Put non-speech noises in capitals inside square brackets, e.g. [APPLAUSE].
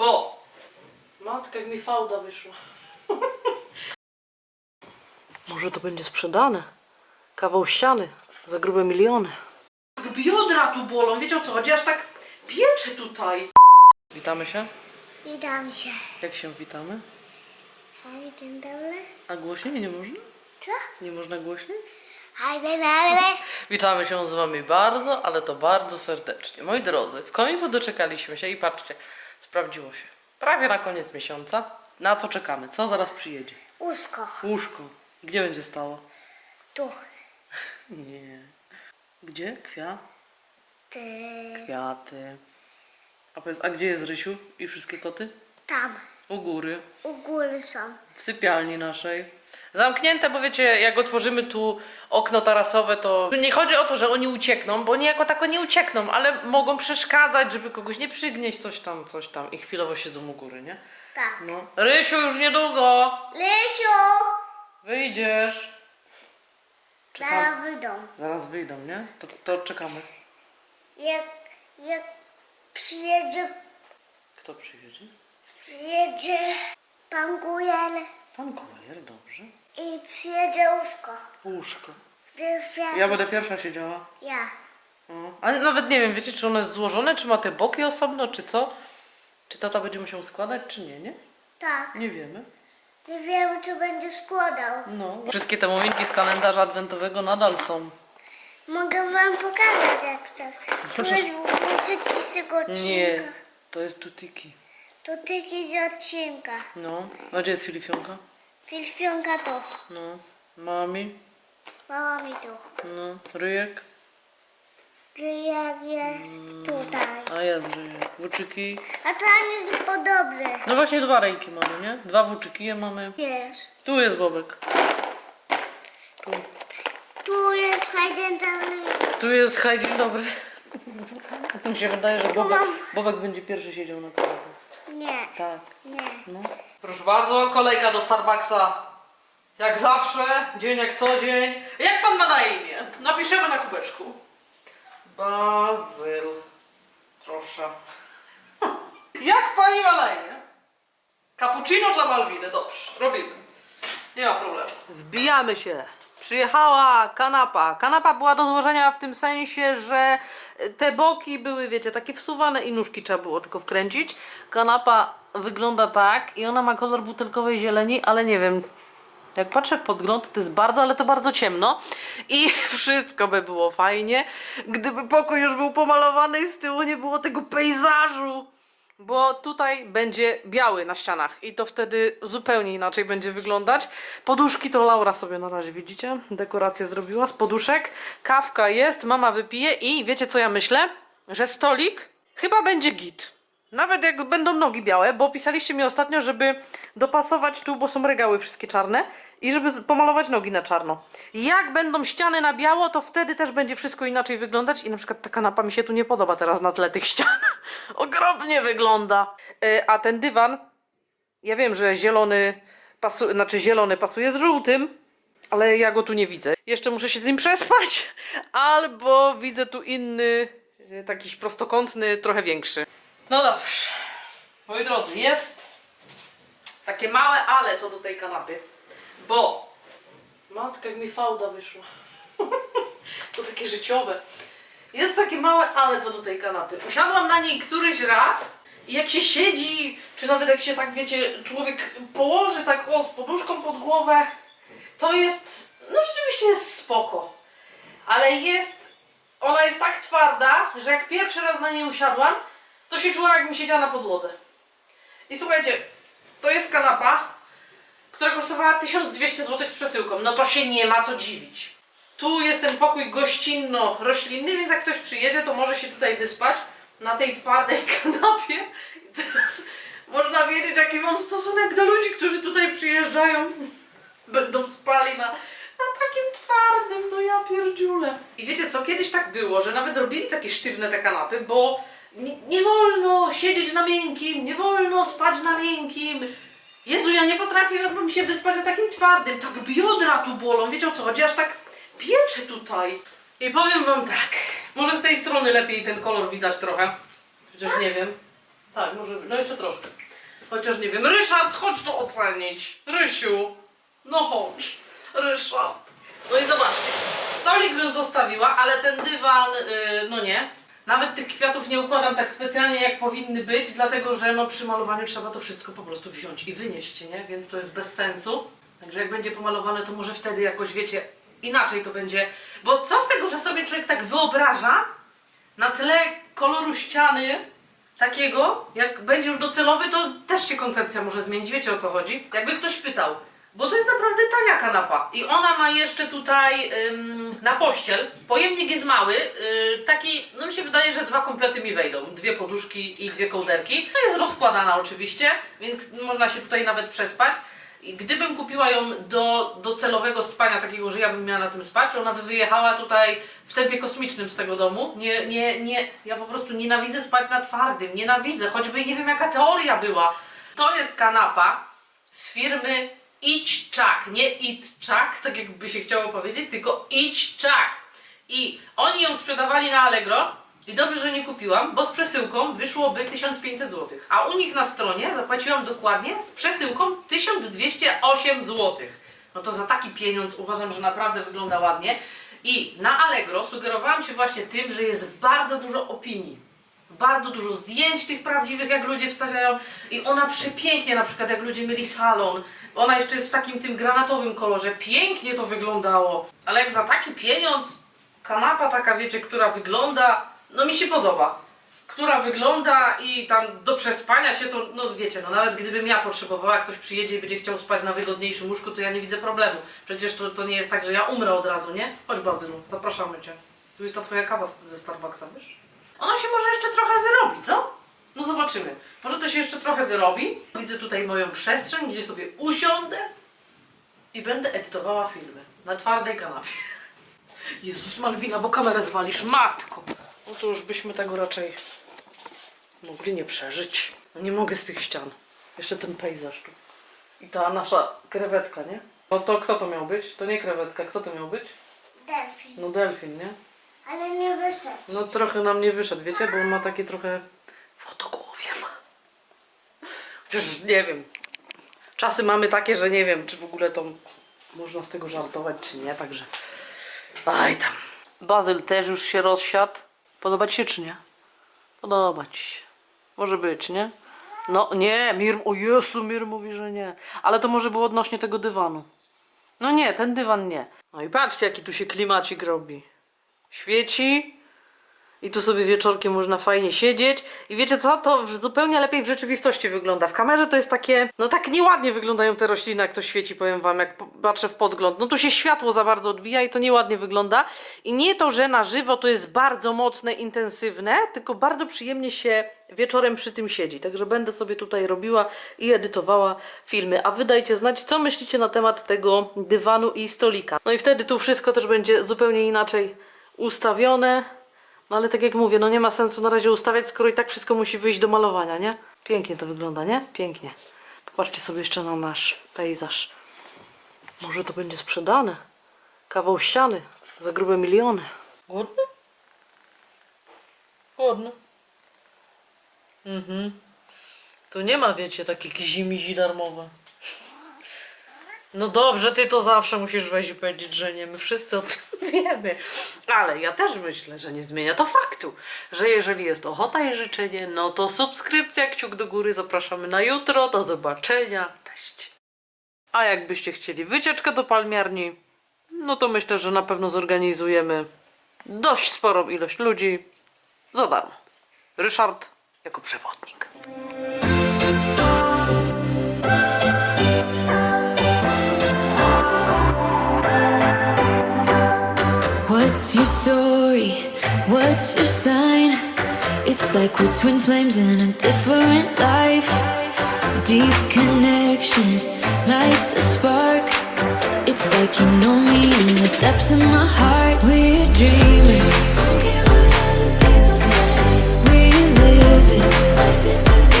Bo matka jak mi fałda wyszła. [LAUGHS] Może to będzie sprzedane. Kawał ściany za grube miliony. Tak biodra tu bolą, wiecie o co chodzi? Aż tak piecze tutaj. Witamy się. Witam się. Jak się witamy? Hej, dzień dobry. A głośniej nie można? Co? Nie można głośniej? Witamy się z Wami bardzo, ale to bardzo serdecznie. Moi drodzy, w końcu doczekaliśmy się i patrzcie, sprawdziło się. Prawie na koniec miesiąca. Na co czekamy? Co zaraz przyjedzie? Łóżko. Łóżko. Gdzie będzie stało? Tu. [LAUGHS] Nie. Gdzie? Kwia? Ty. Kwiaty. A powiedz, a gdzie jest Rysiu i wszystkie koty? Tam. U góry. U góry są. W sypialni naszej. Zamknięte, bo wiecie, jak otworzymy tu okno tarasowe, to nie chodzi o to, że oni uciekną, bo oni jako tako nie uciekną, ale mogą przeszkadzać, żeby kogoś nie przygnieść, coś tam, coś tam i chwilowo siedzą u góry, nie? Tak. No. Rysiu, już niedługo! Lysiu! Wyjdziesz! Zaraz wyjdą. Zaraz wyjdą, nie? To, to czekamy. Jak, jak przyjedzie, Kto przyjedzie? przyjedzie pan Pan kurier, dobrze. i przyjedzie łóżko. Łóżko. Ja będę pierwsza siedziała. Ja. No. Ale nawet nie wiem, wiecie, czy ono jest złożone, czy ma te boki osobno, czy co? Czy tata będzie musiał składać, czy nie, nie? Tak. Nie wiemy. Nie wiem, czy będzie składał. No. Wszystkie te muminki z kalendarza adwentowego nadal są. Mogę wam pokazać jak chcesz. [LAUGHS] Możesz- jest włóczyki z tego odcinka. Nie, to jest tutiki. To tyki z odcinka. No. A gdzie jest Filifionka? Filfionka tu. No. Mami? Mama mi tu. No. Ryjek? Jak jest tutaj. A jest ryjek. Włóczyki? A tam jest podobny. No właśnie dwa rejki mamy, nie? Dwa włóczyki je mamy. Jest. Tu jest Bobek. Tu. Tu jest fajny tam. Tu jest hej, dzień dobry. [LAUGHS] Mi się wydaje, że Bobek, Bobek będzie pierwszy siedział na kanapie. Nie. Tak. Nie. No. Proszę bardzo, kolejka do Starbucksa. Jak zawsze, dzień jak co dzień. Jak pan ma na imię? Napiszemy na kubeczku. Bazyl. Proszę. [LAUGHS] Jak pani ma na imię? Cappuccino dla Malwiny. Dobrze, robimy. Nie ma problemu. Wbijamy się. Przyjechała kanapa. Kanapa była do złożenia w tym sensie, że te boki były, wiecie, takie wsuwane i nóżki trzeba było tylko wkręcić. Kanapa wygląda tak i ona ma kolor butelkowej zieleni, ale nie wiem. Jak patrzę w podgląd, to jest bardzo, ale to bardzo ciemno. I [LAUGHS] wszystko by było fajnie, gdyby pokój już był pomalowany i z tyłu nie było tego pejzażu. Bo tutaj będzie biały na ścianach i to wtedy zupełnie inaczej będzie wyglądać. Poduszki to Laura sobie na razie, widzicie? Dekorację zrobiła z poduszek. Kawka jest, mama wypije i wiecie co ja myślę? Że stolik chyba będzie git. Nawet jak będą nogi białe, bo pisaliście mi ostatnio, żeby dopasować tu, bo są regały wszystkie czarne i żeby pomalować nogi na czarno. Jak będą ściany na biało, to wtedy też będzie wszystko inaczej wyglądać i na przykład ta kanapa mi się tu nie podoba teraz na tle tych ścian. [LAUGHS] Okropnie wygląda. E, A ten dywan, ja wiem, że zielony, pasu, znaczy zielony pasuje z żółtym, ale ja go tu nie widzę. Jeszcze muszę się z nim przespać, [LAUGHS] albo widzę tu inny, e, taki prostokątny, trochę większy. No dobrze. Moi drodzy, jest takie małe ale co do tej kanapy. Bo matka jak mi fałda wyszła. [LAUGHS] to takie życiowe. Jest takie małe ale co do tej kanapy. Usiadłam na niej któryś raz i jak się siedzi, czy nawet jak się tak wiecie, człowiek położy tak o z poduszką pod głowę, to jest, no rzeczywiście jest spoko. Ale jest, ona jest tak twarda, że jak pierwszy raz na niej usiadłam, to się czułam jakbym siedziała na podłodze. I słuchajcie, to jest kanapa, która kosztowała 1200 zł z przesyłką. No to się nie ma co dziwić. Tu jest ten pokój gościnno-roślinny, więc jak ktoś przyjedzie, to może się tutaj wyspać na tej twardej [LAUGHS] kanapie. I teraz można wiedzieć, jaki mam stosunek do ludzi, którzy tutaj przyjeżdżają. Będą spali na, na takim twardym, no ja pierdziule. I wiecie co, kiedyś tak było, że nawet robili takie sztywne te kanapy, bo nie, wolno siedzieć na miękkim, nie wolno spać na miękkim. Jezu, ja nie potrafiłabym się wyspać na takim twardym. Tak biodra tu bolą, wiecie o co chodzi? Aż tak piecze tutaj. I powiem wam tak, może z tej strony lepiej ten kolor widać trochę. Chociaż nie wiem. Tak, może. No jeszcze troszkę. Chociaż nie wiem. Ryszard, chodź to ocenić. Rysiu. No chodź. Ryszard. No i zobaczcie. Stolik bym zostawiła, ale ten dywan, yy, no nie. Nawet tych kwiatów nie układam tak specjalnie jak powinny być, dlatego że no przy malowaniu trzeba to wszystko po prostu wziąć i wynieść, nie? Więc to jest bez sensu. Także jak będzie pomalowane, to może wtedy jakoś, wiecie, inaczej to będzie. Bo co z tego, że sobie człowiek tak wyobraża, na tle koloru ściany takiego, jak będzie już docelowy, to też się koncepcja może zmienić. Wiecie o co chodzi? Jakby ktoś pytał, bo to jest naprawdę tania kanapa i ona ma jeszcze tutaj ym, na pościel, pojemnik jest mały, yy, taki, no mi się wydaje, że dwa komplety mi wejdą, dwie poduszki i dwie kołderki. No jest rozkładana oczywiście, więc można się tutaj nawet przespać. I gdybym kupiła ją do, do celowego spania, takiego, że ja bym miała na tym spać, to ona by wyjechała tutaj w tempie kosmicznym z tego domu. Nie, nie, nie, ja po prostu nienawidzę spać na twardym, nienawidzę, choćby nie wiem jaka teoria była. To jest kanapa z firmy Idź Czak, nie It Czak, tak jakby się chciało powiedzieć, tylko Idź Czak. I oni ją sprzedawali na Allegro i dobrze, że nie kupiłam, bo z przesyłką wyszłoby 1500 zł. A u nich na stronie zapłaciłam dokładnie z przesyłką 1208 zł. No to za taki pieniądz uważam, że naprawdę wygląda ładnie. I na Allegro sugerowałam się właśnie tym, że jest bardzo dużo opinii. Bardzo dużo zdjęć tych prawdziwych, jak ludzie wstawiają i ona przepięknie, na przykład jak ludzie mieli salon, ona jeszcze jest w takim tym granatowym kolorze, pięknie to wyglądało, ale jak za taki pieniądz, kanapa taka wiecie, która wygląda, no mi się podoba, która wygląda i tam do przespania się to, no wiecie, no nawet gdybym ja potrzebowała, ktoś przyjedzie i będzie chciał spać na wygodniejszym łóżku, to ja nie widzę problemu, przecież to, to nie jest tak, że ja umrę od razu, nie? Chodź Bazylu, zapraszamy Cię, tu jest ta Twoja kawa ze Starbucksa, wiesz? Ona się może jeszcze trochę wyrobi, co? No zobaczymy. Może to się jeszcze trochę wyrobi. Widzę tutaj moją przestrzeń, gdzie sobie usiądę i będę edytowała filmy na twardej kanapie. [LAUGHS] Jezus Malwina, bo kamerę zwalisz, matko! No to już byśmy tego raczej mogli nie przeżyć. No nie mogę z tych ścian. Jeszcze ten pejzaż tu. I ta nasza krewetka, nie? No to kto to miał być? To nie krewetka, kto to miał być? Delfin. No delfin, nie? Ale nie wyszedł. No trochę nam nie wyszedł, wiecie, bo on ma takie trochę wodogłowie ma. Chociaż nie wiem. Czasy mamy takie, że nie wiem, czy w ogóle to można z tego żartować, czy nie, także. Aj tam. Bazyl też już się rozsiadł. Podoba ci się, czy nie? Podoba ci się. Może być, nie? No nie, Mir, o Jezu, Mir mówi, że nie. Ale to może było odnośnie tego dywanu. No nie, ten dywan nie. No i patrzcie, jaki tu się klimacik robi świeci i tu sobie wieczorkiem można fajnie siedzieć i wiecie co, to zupełnie lepiej w rzeczywistości wygląda. W kamerze to jest takie, no tak nieładnie wyglądają te rośliny, jak to świeci, powiem wam, jak patrzę w podgląd. No tu się światło za bardzo odbija i to nieładnie wygląda. I nie to, że na żywo to jest bardzo mocne, intensywne, tylko bardzo przyjemnie się wieczorem przy tym siedzi. Także będę sobie tutaj robiła i edytowała filmy. A wy dajcie znać, co myślicie na temat tego dywanu i stolika. No i wtedy tu wszystko też będzie zupełnie inaczej ustawione. No ale tak jak mówię, no nie ma sensu na razie ustawiać, skoro i tak wszystko musi wyjść do malowania, nie? Pięknie to wygląda, nie? Pięknie. Popatrzcie sobie jeszcze na nasz pejzaż. Może to będzie sprzedane. Kawał ściany za grube miliony. Głodny? Głodny. Mhm. Tu nie ma, wiecie, takich zimizi darmowe. No dobrze, ty to zawsze musisz wejść i powiedzieć, że nie. My wszyscy o tym [LAUGHS] wiemy. Ale ja też myślę, że nie zmienia to faktu, że jeżeli jest ochota i życzenie, no to subskrypcja, kciuk do góry, zapraszamy na jutro. Do zobaczenia. Cześć. A jakbyście chcieli wycieczkę do palmiarni, no to myślę, że na pewno zorganizujemy dość sporą ilość ludzi za darmo. Ryszard jako przewodnik. What's your story? What's your sign? It's like we're twin flames in a different life. Deep connection lights a spark. It's like you know me in the depths of my heart. We're dreamers. Don't care what other people say. We live it like this could be.